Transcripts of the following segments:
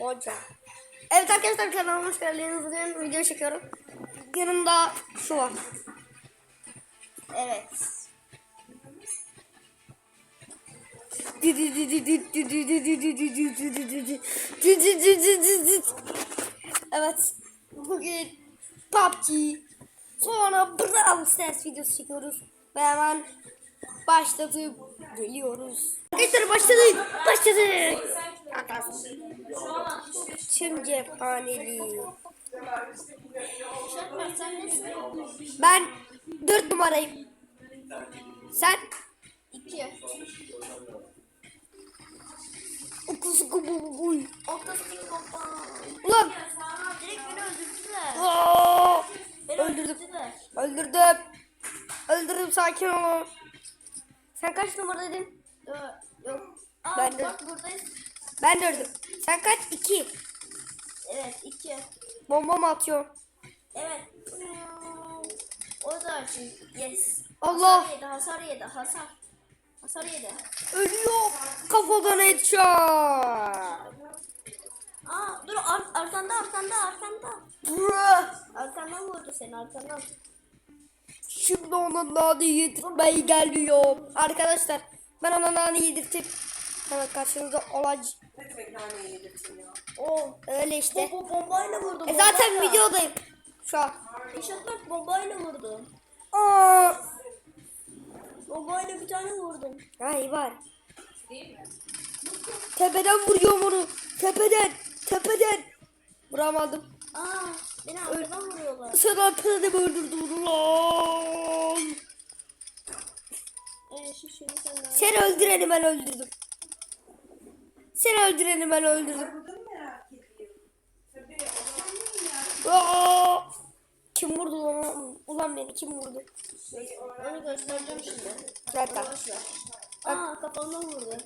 Hoca. Evet arkadaşlar kanalıma hoş geldiniz. Bugün video çekiyorum. Yanımda şu var. Evet. Evet. Bugün PUBG sonra Brawl Stars videosu çekiyoruz. Ve hemen başlatıp geliyoruz. Arkadaşlar başladık. Başladık. Tüm cephaneli. Ben dört numarayım. Sen? İki. Okusu kubu buy. Ortası kapan. Ulan. Direkt beni öldürdüler. Aa! Beni Öldürdüm. öldürdüler. Öldürdüm. Öldürdüm sakin ol. Sen kaç numaraydın? Ee, Yok. Aa Ben bak buradayız. Ben de öldüm. Sen kaç? İki. Evet iki. Bomba mı atıyor? Evet. O da açın. Yes. Allah. Hasar yedi, hasar yedi, hasar. Hasar yedi. Ölüyor. Kafadan headshot. Aa dur ar arkanda arkanda arkanda. Bruh. Arkandan vurdu seni arkandan. Şimdi ona nane yedirmeye geliyor. Arkadaşlar ben ona nane yedirtip hemen karşınızda olacağım. O öyle işte. Bu bombayla vurdu. E zaten bombayla. videodayım. Şu an. Eşatlar bombayla vurdu. Aa. Bombayla bir tane vurdum. Ay var. Tepeden vuruyorum onu. Tepeden. Tepeden. Vuramadım. Aa beni arkadan vuruyorlar. Sen arkadan öldürdün lan. Ee, şu şimdi sen ne? Sen öldüreni ben öldürdüm. Sen öldüreni ben öldürdüm. Aa! Kim vurdu lan? Ulan beni kim vurdu? Onu göstereceğim şimdi. Boş ver. Aa kafamdan vurdu.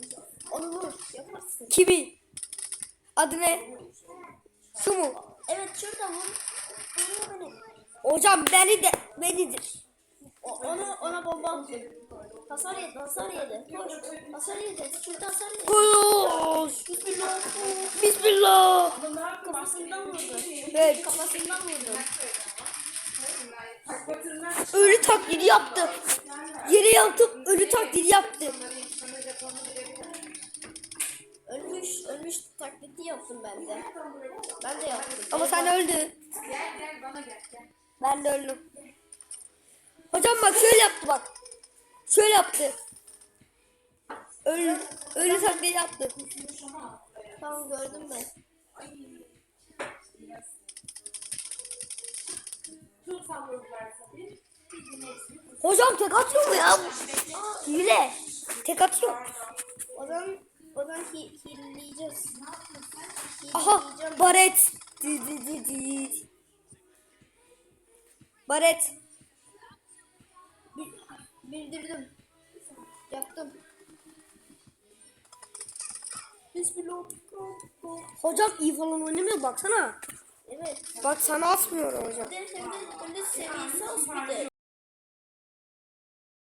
Onu vur. Yaparsın. Kimi? Adı ne? Şu mu? Evet şurada vur. Vuruyor beni. Hocam beni de benidir. O, onu ona bomba attım. Hasar yedi, hasar yedi. Koş. Hasar yedi. Şurada hasar yedi. Koş. Bismillah. Kafasından vurdu. Evet. Kafasından vurdu. Ölü taklidi yaptı. Yere yatıp ölü taklidi yaptı. Ölmüş, ölmüş taklidi yaptım ben de. Ben de yaptım. Ama sen öldün. Ben de öldüm. Şöyle yaptı. Ölü, ölü taklidi yaptı. Tamam gördüm ben. Hocam tek atıyor mu ya? Hile. Tek atıyor. O zaman, o zaman hi, hileleyeceğiz. Aha baret. Di, di, di, di. Baret. Bi- bildirdim. Yaptım. Bismillah. Hocam iyi falan oynamıyor baksana. Evet. Bak sana asmıyor hocam. Bir de hem de, de seviyesi az bir de.